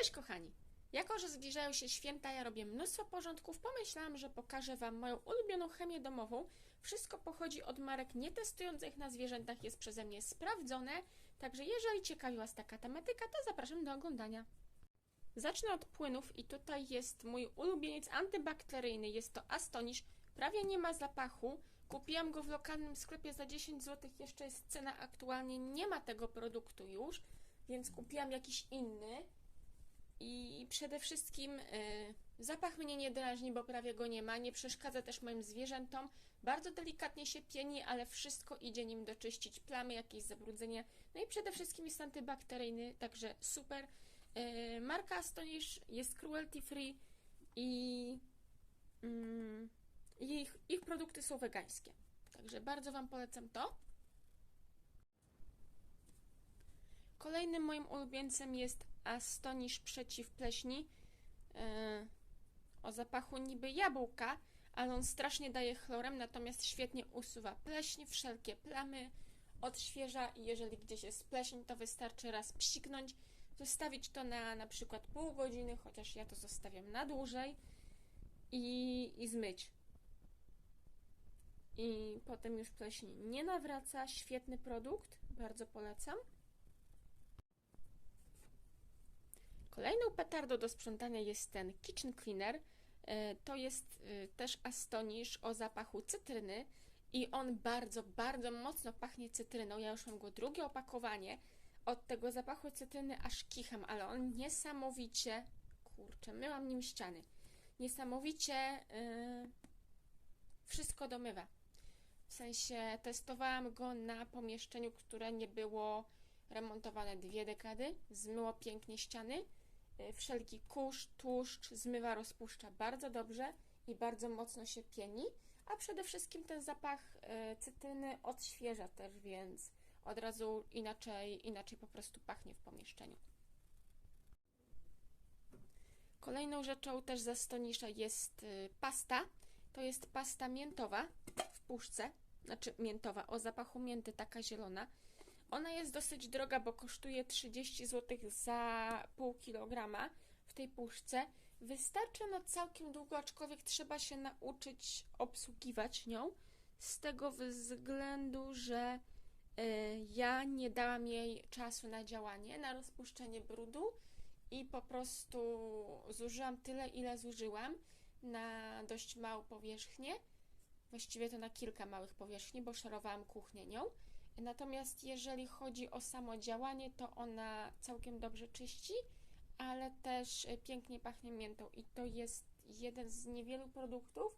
Cześć kochani! Jako, że zbliżają się święta, ja robię mnóstwo porządków, pomyślałam, że pokażę Wam moją ulubioną chemię domową. Wszystko pochodzi od marek nietestujących na zwierzętach, jest przeze mnie sprawdzone, także jeżeli ciekawi Was taka tematyka, to zapraszam do oglądania. Zacznę od płynów i tutaj jest mój ulubieniec antybakteryjny, jest to Astonish, prawie nie ma zapachu. Kupiłam go w lokalnym sklepie za 10 zł, jeszcze jest cena aktualnie, nie ma tego produktu już, więc kupiłam jakiś inny. I przede wszystkim y, zapach mnie nie drażni, bo prawie go nie ma. Nie przeszkadza też moim zwierzętom. Bardzo delikatnie się pieni, ale wszystko idzie nim doczyścić plamy, jakieś zabrudzenie. No i przede wszystkim jest antybakteryjny, także super. Y, marka Astonish jest cruelty free i mm, ich, ich produkty są wegańskie. Także bardzo Wam polecam to. Kolejnym moim ulubieńcem jest Astonish przeciw pleśni. Yy, o zapachu niby jabłka, ale on strasznie daje chlorem, natomiast świetnie usuwa pleśń, wszelkie plamy, odświeża i jeżeli gdzieś jest pleśń, to wystarczy raz psiknąć, zostawić to na na przykład pół godziny, chociaż ja to zostawiam na dłużej i, i zmyć. I potem już pleśń nie nawraca. Świetny produkt, bardzo polecam. Kolejną petardą do sprzątania jest ten Kitchen Cleaner. E, To jest e, też Astonish o zapachu cytryny i on bardzo, bardzo mocno pachnie cytryną. Ja już mam go drugie opakowanie. Od tego zapachu cytryny aż kicham, ale on niesamowicie, kurczę, myłam nim ściany. Niesamowicie yy, wszystko domywa. W sensie testowałam go na pomieszczeniu, które nie było remontowane dwie dekady. Zmyło pięknie ściany. Y, Wszelki kurz, tłuszcz zmywa, rozpuszcza bardzo dobrze i bardzo mocno się pieni. A przede wszystkim ten zapach y, cytryny odświeża też, więc od razu inaczej, inaczej po prostu pachnie w pomieszczeniu. Kolejną rzeczą też za Stonisza jest y, pasta. To jest pasta miętowa w puszce, znaczy miętowa, o zapachu mięty, taka zielona. Ona jest dosyć droga, bo kosztuje 30 zł za pół kilograma w tej puszce. Wystarczy ona całkiem długo, aczkolwiek trzeba się nauczyć obsługiwać nią. Z tego względu, że y, ja nie dałam jej czasu na działanie, na rozpuszczenie brudu i po prostu zużyłam tyle, ile zużyłam na dość małą powierzchnię. Właściwie to na kilka małych powierzchni, bo szarowałam kuchnię nią. Natomiast jeżeli chodzi o samo działanie, to ona całkiem dobrze czyści, ale też e, pięknie pachnie miętą. I to jest jeden z niewielu produktów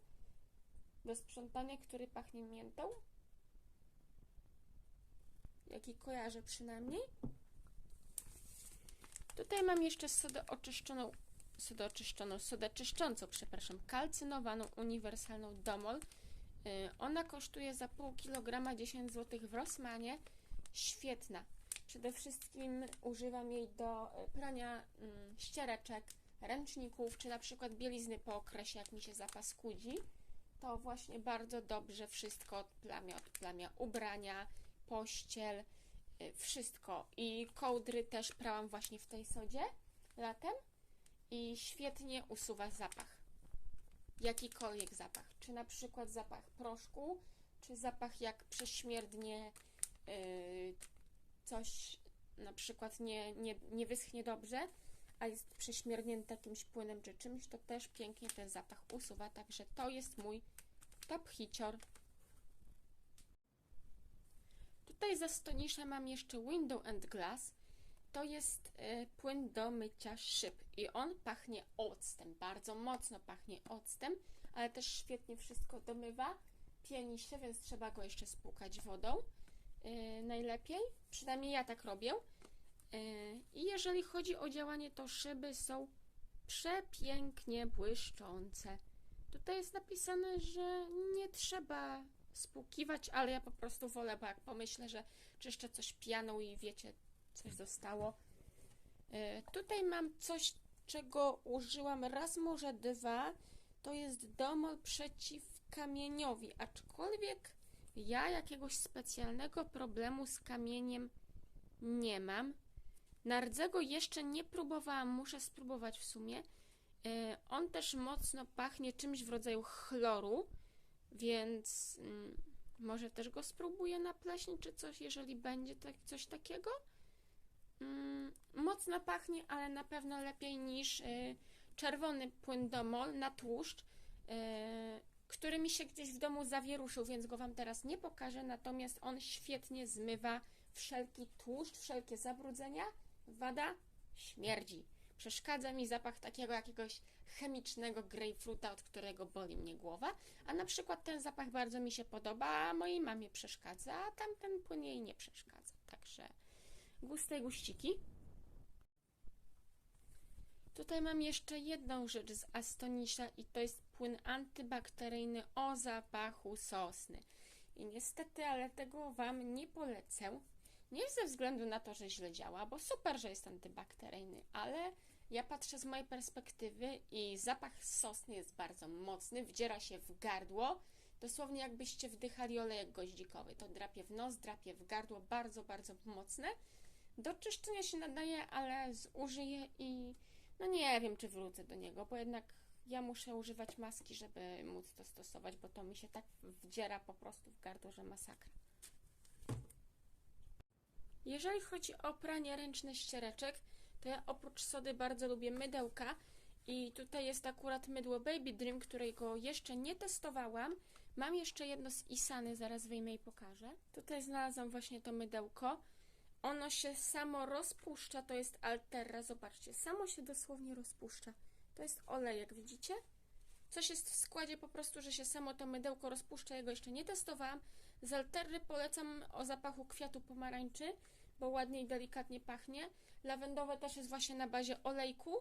do sprzątania, który pachnie miętą. Jaki kojarzę przynajmniej. Tutaj mam jeszcze sodę oczyszczoną, sodę oczyszczoną, sodę czyszczącą, przepraszam, kalcynowaną, uniwersalną Domol. Y, Ona kosztuje za pół kilograma 10 zł w Rossmanie. Świetna. Przede wszystkim używam jej do y, prania mm, ściereczek, ręczników, czy na przykład bielizny po okresie, jak mi się zapaskudzi. To właśnie bardzo dobrze wszystko odplamia, odplamia ubrania, pościel, y, wszystko. I kołdry też prałam właśnie w tej sodzie latem i świetnie usuwa zapach jakikolwiek zapach, czy na przykład zapach proszku, czy zapach jak prześmierdnie yy, coś na przykład nie, nie, nie wyschnie dobrze, a jest prześmierdnięte jakimś płynem czy czymś, to też pięknie ten zapach usuwa, także to jest mój top hicior. Tutaj za Stonisza mam jeszcze Window and Glass. To jest y, płyn do mycia szyb i on pachnie octem, bardzo mocno pachnie octem, ale też świetnie wszystko domywa. Pieni się, więc trzeba go jeszcze spłukać wodą y, najlepiej. Przynajmniej ja tak robię. Y, I jeżeli chodzi o działanie, to szyby są przepięknie błyszczące. Tutaj jest napisane, że nie trzeba spłukiwać, ale ja po prostu wolę, bo jak pomyślę, że czyszczę coś pianą i wiecie, coś zostało. E, Tutaj mam coś, czego użyłam raz, może dwa. To jest domol przeciw kamieniowi, aczkolwiek ja jakiegoś specjalnego problemu z kamieniem nie mam. Nardzego jeszcze nie próbowałam, muszę spróbować w sumie. E, On też mocno pachnie czymś w rodzaju chloru, więc mm, może też go spróbuję napleśnić czy coś, jeżeli będzie tak, coś takiego. Mm, mocno pachnie, ale na pewno lepiej niż y, czerwony płyn Domol na tłuszcz, y, który mi się gdzieś w domu zawieruszył, więc go Wam teraz nie pokażę. Natomiast on świetnie zmywa wszelki tłuszcz, wszelkie zabrudzenia. Wada śmierdzi. Przeszkadza mi zapach takiego jakiegoś chemicznego grejpfruta, od którego boli mnie głowa. A na przykład ten zapach bardzo mi się podoba, a mojej mamie przeszkadza, a tamten płyn jej nie przeszkadza. Także guste guściki. Tutaj mam jeszcze jedną rzecz z Astonisha i to jest płyn antybakteryjny o zapachu sosny. I niestety, ale tego Wam nie polecę. Nie ze względu na to, że źle działa, bo super, że jest antybakteryjny, ale ja patrzę z mojej perspektywy i zapach sosny jest bardzo mocny, wdziera się w gardło, dosłownie jakbyście wdychali olejek goździkowy. To drapie w nos, drapie w gardło, bardzo, bardzo mocne. Do czyszczenia się nadaje, ale zużyję i no nie wiem, czy wrócę do niego, bo jednak ja muszę używać maski, żeby móc to stosować, bo to mi się tak wdziera po prostu w gardło, że masakra. Jeżeli chodzi o pranie ręczne ściereczek, to ja oprócz sody bardzo lubię mydełka i tutaj jest akurat mydło Baby Dream, którego jeszcze nie testowałam. Mam jeszcze jedno z Isany, zaraz wyjmę i pokażę. Tutaj znalazłam właśnie to mydełko. Ono się samo rozpuszcza, to jest Alterra, zobaczcie, samo się dosłownie rozpuszcza. To jest olejek, widzicie? Coś jest w składzie po prostu, że się samo to mydełko rozpuszcza, ja go jeszcze nie testowałam. Z Alterry polecam o zapachu kwiatu pomarańczy, bo ładnie i delikatnie pachnie. Lawendowe też jest właśnie na bazie olejku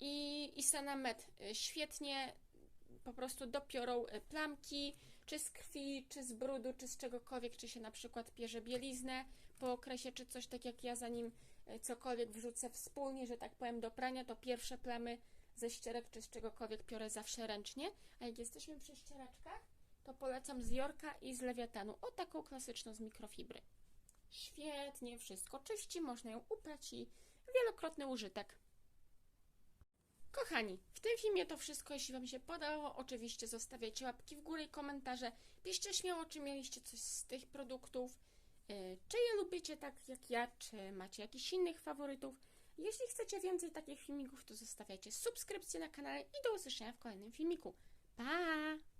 i Isana Med. Y, Świetnie po prostu dopiorą y, plamki, czy z krwi, czy z brudu, czy z czegokolwiek, czy się na przykład pierze bieliznę po okresie, czy coś tak jak ja, zanim y, cokolwiek wrzucę wspólnie, że tak powiem, do prania, to pierwsze plamy ze ścierek, czy z czegokolwiek piorę zawsze ręcznie. A jak jesteśmy przy ścieraczkach, to polecam z Jorka i z Lewiatanu. O taką klasyczną z mikrofibry. Świetnie wszystko czyści, można ją uprać i wielokrotny użytek. Kochani, w tym filmie to wszystko. Jeśli Wam się podobało, oczywiście zostawiajcie łapki w górę i komentarze. Piszcie śmiało, czy mieliście coś z tych produktów. Yy, Czy je lubicie tak jak ja, czy macie jakichś innych faworytów. Jeśli chcecie więcej takich filmików, to zostawiajcie subskrypcję na kanale i do usłyszenia w kolejnym filmiku. Pa!